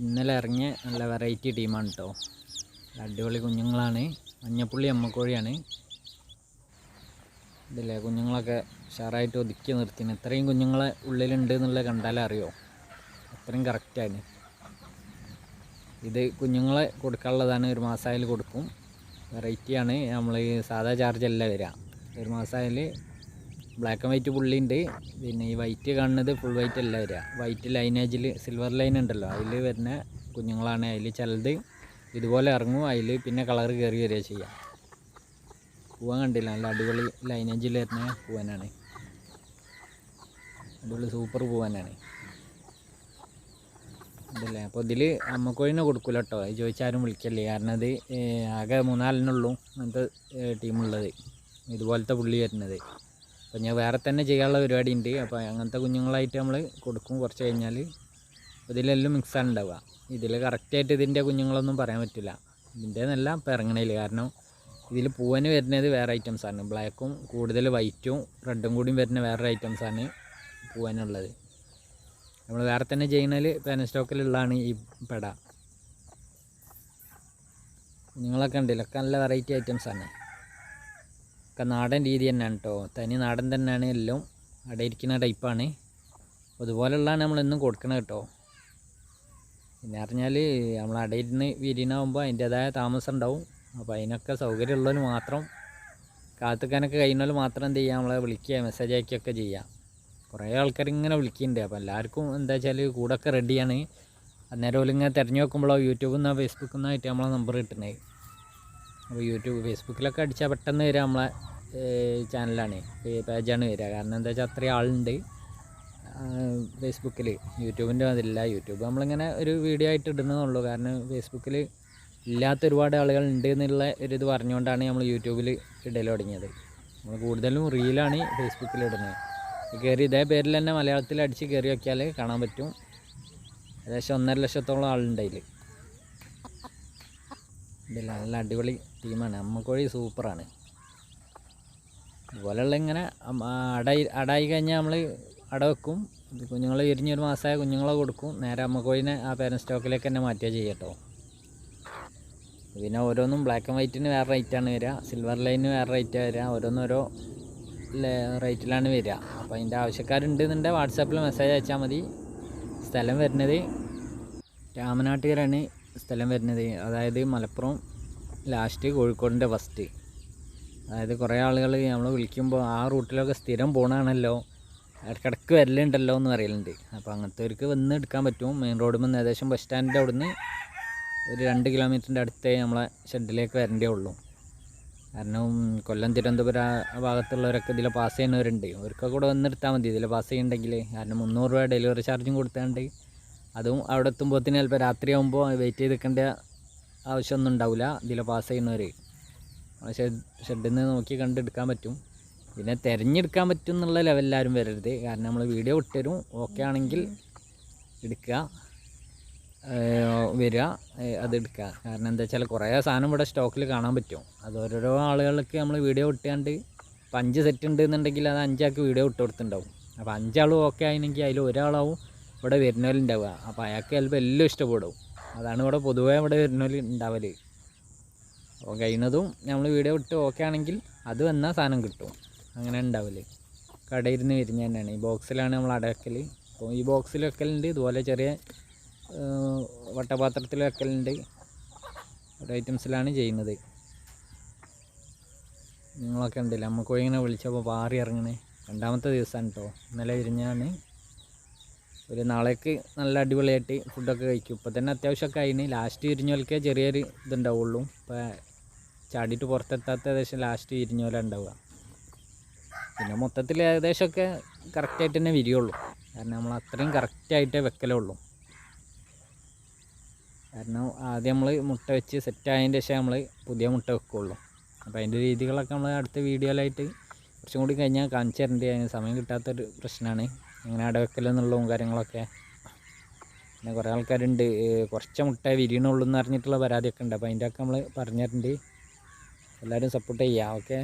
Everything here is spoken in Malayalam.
ഇന്നലെ ഇറങ്ങിയ നല്ല വെറൈറ്റി ടീമാണ് കേട്ടോ അടിപൊളി കുഞ്ഞുങ്ങളാണ്. മഞ്ഞപ്പുള്ളി അമ്മക്കോഴിയാണ്. ഇതില്ലേ കുഞ്ഞുങ്ങളൊക്കെ ഉഷാറായിട്ട് ഒതുക്കി നിർത്തിന്. ഇത്രയും കുഞ്ഞുങ്ങളെ ഉള്ളിലുണ്ട് എന്നുള്ളത് കണ്ടാലേ അറിയോ? അത്രയും കറക്റ്റാണ് ഇത് കുഞ്ഞുങ്ങളെ കൊടുക്കാനുള്ളതാണ് ഒരു മാസമായാലും കൊടുക്കും. വെറൈറ്റിയാണ് നമ്മൾ സാധാ ചാർജ് അല്ല വരിക. ഒരു മാസമായാൽ ബ്ലാക്ക് ആൻഡ് വൈറ്റ് പുള്ളി ഉണ്ട് പിന്നെ ഈ വൈറ്റ് കാണുന്നത് ഫുൾ വൈറ്റ് അല്ല വരിക. വൈറ്റ് ലൈനേജിൽ സിൽവർ ലൈൻ ഉണ്ടല്ലോ. അതിൽ വരുന്ന കുഞ്ഞുങ്ങളാണ്. അതിൽ ചിലത് ഇതുപോലെ ഇറങ്ങും. അതിൽ പിന്നെ കളർ കയറി വരിക ചെയ്യാം. പൂവൻ കണ്ടില്ല? നല്ല അടിപൊളി ലൈനേജിൽ വരുന്ന പൂവനാണ്. അടിപൊളി സൂപ്പർ പൂവനാണ്. ഇതല്ലേ? അപ്പോൾ ഇതിൽ അമ്മക്കോഴിനെ കൊടുക്കില്ല കേട്ടോ. അത് ചോദിച്ചാരും വിളിക്കല്ലേ. കാരണം അത് ആകെ മൂന്നാലിനുള്ളൂ അങ്ങനത്തെ ടീമുള്ളത് ഇതുപോലത്തെ പുള്ളി വരുന്നത്. അപ്പോൾ ഞാൻ വേറെ തന്നെ ചെയ്യാനുള്ള പരിപാടി ഉണ്ട് അപ്പോൾ അങ്ങനത്തെ കുഞ്ഞുങ്ങളായിട്ട് നമ്മൾ കൊടുക്കും. കുറച്ച് കഴിഞ്ഞാൽ ഇതിലെല്ലാം മിക്സാണ് ഉണ്ടാവുക. ഇതിൽ കറക്റ്റായിട്ട് ഇതിന്റെ കുഞ്ഞുങ്ങളൊന്നും പറയാൻ പറ്റില്ല. ഇതിന്റെ നല്ല ഇപ്പോൾ ഇറങ്ങണേൽ കാരണം ഇതിൽ പൂവന് വരുന്നത് വേറെ ഐറ്റംസാണ് ബ്ലാക്കും കൂടുതൽ വൈറ്റും റെഡും കൂടിയും വരുന്ന വേറെ ഐറ്റംസാണ് പൂവനുള്ളത്. നമ്മൾ വേറെ തന്നെ ചെയ്യുന്നതിൽ പേന സ്റ്റോക്കിലുള്ളതാണ് ഈ പെട. കുഞ്ഞുങ്ങളൊക്കെ ഉണ്ടല്ലോ ഒക്കെ നല്ല വെറൈറ്റി ഐറ്റംസാണ് ഒക്കെ നാടൻ രീതി തന്നെയാണ് കേട്ടോ തനി നാടൻ തന്നെയാണ് എല്ലാം അടയിരിക്കുന്ന ടൈപ്പാണ് അതുപോലെയുള്ളതാണ് നമ്മളെന്നും കൊടുക്കണം കേട്ടോ പിന്നെ പറഞ്ഞാൽ നമ്മൾ അടയിരുന്ന് വിരിയണാകുമ്പോൾ അതിന്റേതായ താമസം ഉണ്ടാവും. അപ്പോൾ അതിനൊക്കെ സൗകര്യമുള്ളവർ മാത്രം കാത്തുക്കാനൊക്കെ കഴിയുന്നവർ മാത്രം എന്ത് ചെയ്യുക നമ്മളെ വിളിക്കുക മെസ്സേജ് അയക്കുകയൊക്കെ ചെയ്യാം. കുറേ ആൾക്കാർ ഇങ്ങനെ വിളിക്കുന്നുണ്ട്. അപ്പോൾ എല്ലാവർക്കും എന്താ വെച്ചാൽ കൂടൊക്കെ റെഡിയാണ് അന്നേരം ഇങ്ങനെ തിരഞ്ഞു നോക്കുമ്പോഴോ യൂട്യൂബിൽ നിന്നോ ഫേസ്ബുക്കിൽ നിന്നായിട്ട് നമ്മളെ നമ്പർ കിട്ടുന്നത് അപ്പോൾ യൂട്യൂബ് ഫേസ്ബുക്കിലൊക്കെ അടിച്ചാൽ പെട്ടെന്ന് വരിക നമ്മളെ ചാനലാണ് പേജാണ് വരിക കാരണം എന്താ വെച്ചാൽ അത്രയും ആളുണ്ട്. ഫേസ്ബുക്കിൽ യൂട്യൂബിന്റെ അതില്ല യൂട്യൂബ് നമ്മളിങ്ങനെ ഒരു വീഡിയോ ആയിട്ട് ഇടുന്നതുള്ളൂ കാരണം ഫേസ്ബുക്കിൽ ഇല്ലാത്ത ഒരുപാട് ആളുകൾ ഉണ്ട് എന്നുള്ള ഒരു ഇത് പറഞ്ഞുകൊണ്ടാണ് നമ്മൾ യൂട്യൂബിൽ ഇടൽ തുടങ്ങിയത്. നമ്മൾ കൂടുതലും റീലാണ് ഫേസ്ബുക്കിൽ ഇടുന്നത്. കയറി ഇതേ പേരിൽ തന്നെ മലയാളത്തിൽ അടിച്ച് കയറി വയ്ക്കിയാൽ കാണാൻ പറ്റും. ഏകദേശം ഒന്നര ലക്ഷത്തോളം ആളുണ്ട് അതിൽ ഇതില്ല നല്ല അടിപൊളി ടീമാണ്. അമ്മക്കോഴി സൂപ്പറാണ്. ഇതുപോലെയുള്ള ഇങ്ങനെ അടയി അടായി കഴിഞ്ഞാൽ നമ്മൾ അട വെക്കും. കുഞ്ഞുങ്ങൾ വിരിഞ്ഞൊരു മാസമായ കുഞ്ഞുങ്ങളെ കൊടുക്കും. നേരെ അമ്മക്കോഴിനെ ആ പേരൻ സ്റ്റോക്കിലേക്ക് തന്നെ മാറ്റുക ചെയ്യട്ടോ. പിന്നെ ഓരോന്നും ബ്ലാക്ക് ആൻഡ് വൈറ്റിന് വേറെ റേറ്റാണ് വരിക. സിൽവർ ലൈനിന് വേറെ റേറ്റാണ് വരിക. ഓരോന്നോരോ റേറ്റിലാണ് വരിക. അപ്പോൾ അതിന്റെ ആവശ്യക്കാരുണ്ടെന്നുണ്ടെങ്കിൽ വാട്സാപ്പിൽ മെസ്സേജ് അയച്ചാൽ മതി. സ്ഥലം വരുന്നത് രാമനാട്ടുകരാണ് സ്ഥലം വരുന്നത്. അതായത് മലപ്പുറം ലാസ്റ്റ് കോഴിക്കോടിന്റെ ഫസ്റ്റ് അതായത് കുറേ ആളുകൾ നമ്മൾ വിളിക്കുമ്പോൾ ആ റൂട്ടിലൊക്കെ സ്ഥിരം പോകണമാണല്ലോ ഇടയ്ക്കിടയ്ക്ക് വരലുണ്ടല്ലോ എന്ന് പറയലുണ്ട്. അപ്പോൾ അങ്ങനത്തെവർക്ക് വന്ന് എടുക്കാൻ പറ്റും. മെയിൻ റോഡിൽ നിന്ന് ഏകദേശം ബസ് സ്റ്റാൻഡിന്റെ നിന്ന് ഒരു രണ്ട് കിലോമീറ്ററിന്റെ അടുത്തേ നമ്മളെ ഷെഡിലേക്ക് വരേണ്ടേ ഉള്ളൂ. കാരണം കൊല്ലം തിരുവനന്തപുരം ആ ഭാഗത്തുള്ളവരൊക്കെ ഇതിൽ പാസ് ചെയ്യുന്നവരുണ്ട്. അവർക്കൊക്കെ കൂടെ വന്നെടുത്താൽ മതി. ഇതിൽ പാസ് ചെയ്യുന്നുണ്ടെങ്കിൽ കാരണം മുന്നൂറ് രൂപ ഡെലിവറി ചാർജും കൊടുത്താണ്ട് അതും അവിടെ എത്തുമ്പോഴത്തേന് ചിലപ്പോൾ രാത്രിയാകുമ്പോൾ വെയിറ്റ് ചെയ്ത് നിൽക്കേണ്ട ആവശ്യമൊന്നും ഉണ്ടാവില്ല ഇതിൽ പാസ് ചെയ്യുന്നവർ ഷെഡ് ഷെഡിൽ നിന്ന് നോക്കി കണ്ടെടുക്കാൻ പറ്റും. പിന്നെ തിരഞ്ഞെടുക്കാൻ പറ്റും എന്നുള്ള ലെവലിലാരും വരരുത്. കാരണം നമ്മൾ വീഡിയോ വിട്ടുതരും ഓക്കെ ആണെങ്കിൽ എടുക്കുക. വരിക. അത് എടുക്കുക. കാരണം എന്താ വെച്ചാൽ കുറേ സാധനം ഇവിടെ സ്റ്റോക്കിൽ കാണാൻ പറ്റും. അത് ഓരോരോ ആളുകൾക്ക് നമ്മൾ വീഡിയോ വിട്ടാണ്ട് ഇപ്പം അഞ്ച് സെറ്റ് ഉണ്ട് എന്നുണ്ടെങ്കിൽ അത് അഞ്ചാൾക്ക് വീഡിയോ ഇട്ട് കൊടുത്തിട്ടുണ്ടാവും. അപ്പോൾ അഞ്ചാളും ഓക്കെ ആയിരുന്നെങ്കിൽ അതിൽ ഒരാളാവും. ഇവിടെ വരുന്നവരുണ്ടാവുക. അപ്പോൾ അയാൾക്ക് ചിലപ്പോൾ എല്ലാം ഇഷ്ടപ്പെടും. അതാണ് ഇവിടെ പൊതുവേ ഇവിടെ വരുന്നവർ ഉണ്ടാവൽ അപ്പോൾ കഴിയുന്നതും നമ്മൾ വീഡിയോ ഇട്ട് ഓക്കെ ആണെങ്കിൽ അത് വന്നാൽ സാധനം കിട്ടും. അങ്ങനെ ഉണ്ടാവൽ. കടയിൽ നിന്ന് വിരിഞ്ഞ തന്നെയാണ്. ഈ ബോക്സിലാണ് നമ്മൾ അടക്കൽ അപ്പോൾ ഈ ബോക്സിൽ വെക്കലുണ്ട്. ഇതുപോലെ ചെറിയ വട്ടപാത്രത്തിൽ വെക്കലുണ്ട്. ഓരോ ഐറ്റംസിലാണ് ചെയ്യുന്നത്. നിങ്ങളൊക്കെ ഉണ്ടല്ലോ? നമുക്ക് ഇങ്ങനെ വിളിച്ചപ്പോൾ പാറി ഇറങ്ങണേ. രണ്ടാമത്തെ ദിവസമാണ് കേട്ടോ ഇന്നലെ വിരിഞ്ഞാണ് ഒരു നാളേക്ക് നല്ല അടിപൊളിയായിട്ട് ഫുഡൊക്കെ കഴിക്കും. ഇപ്പോൾ തന്നെ അത്യാവശ്യമൊക്കെ അതിന് ലാസ്റ്റ് ഇരിഞ്ഞോലൊക്കെ ചെറിയൊരു ഇതുണ്ടാവുള്ളൂ. ഇപ്പോൾ ചാടിയിട്ട് പുറത്തെത്താത്ത ഏകദേശം ലാസ്റ്റ് ഇരിഞ്ഞോല ഉണ്ടാവുക. പിന്നെ മൊത്തത്തിൽ ഏകദേശമൊക്കെ കറക്റ്റായിട്ട് തന്നെ വിരിയുള്ളൂ കാരണം നമ്മൾ അത്രയും കറക്റ്റായിട്ടേ വെക്കലേ ഉള്ളൂ. കാരണം ആദ്യം നമ്മൾ മുട്ട വെച്ച് സെറ്റ് ആയതിന്റെ ശേഷം നമ്മൾ പുതിയ മുട്ട വെക്കുകയുള്ളൂ അപ്പോൾ അതിന്റെ രീതികളൊക്കെ നമ്മൾ അടുത്ത വീഡിയോയിലായിട്ട് കുറച്ചും കൂടി കഴിഞ്ഞാൽ കാണിച്ചു തരേണ്ടി അതിന് സമയം കിട്ടാത്തൊരു പ്രശ്നമാണ്. എങ്ങനെ അടവെക്കൽ എന്നുള്ളതും കാര്യങ്ങളൊക്കെ. പിന്നെ കുറേ ആൾക്കാരുണ്ട്. കുറച്ച് മുട്ട വിരിയണുള്ളൂ എന്ന് അറിഞ്ഞിട്ടുള്ള പരാതിയൊക്കെ ഉണ്ട്. അപ്പോൾ അതിന്റെയൊക്കെ നമ്മൾ പറഞ്ഞിട്ടുണ്ട്. എല്ലാവരും സപ്പോർട്ട് ചെയ്യുക ഓക്കെ?